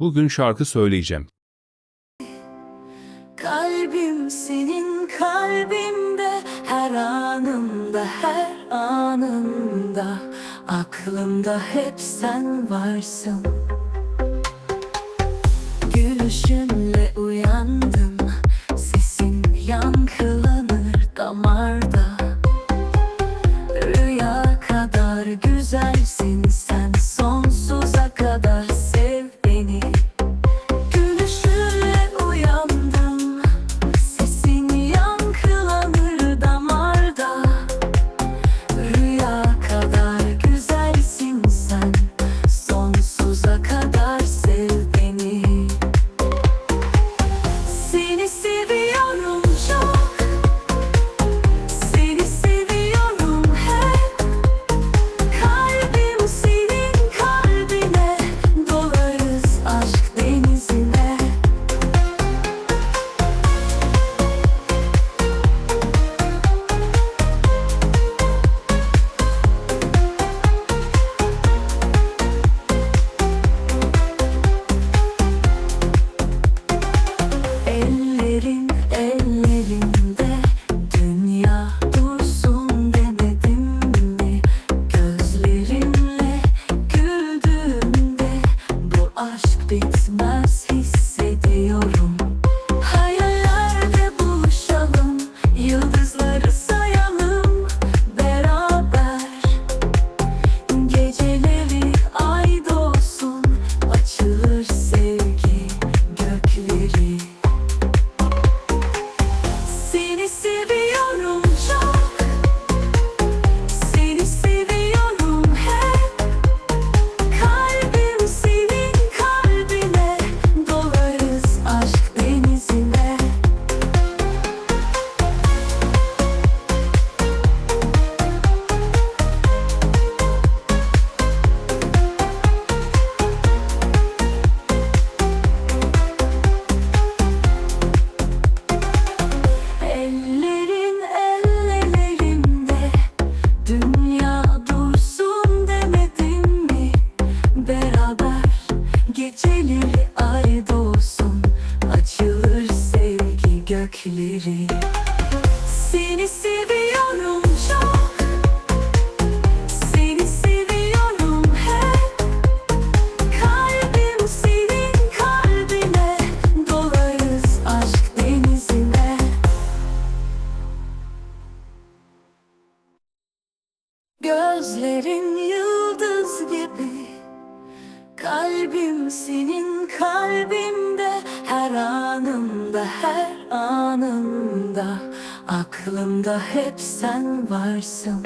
Bugün şarkı söyleyeceğim. Kalbim senin kalbimde her anımda her anımda aklımda hep sen varsın. Gülüşünle uyandım sesin yankılanır damarda. Rüya kadar güzelsin aşk bitmez geceleri ay doğsun Açılır sevgi gökleri. Seni seviyorum çok Seni seviyorum hep. Kalbim senin kalbine Dolarız aşk denizine. Gözlerin gibi Kalbim senin kalbimde Her anımda her anımda. Aklımda hep sen varsın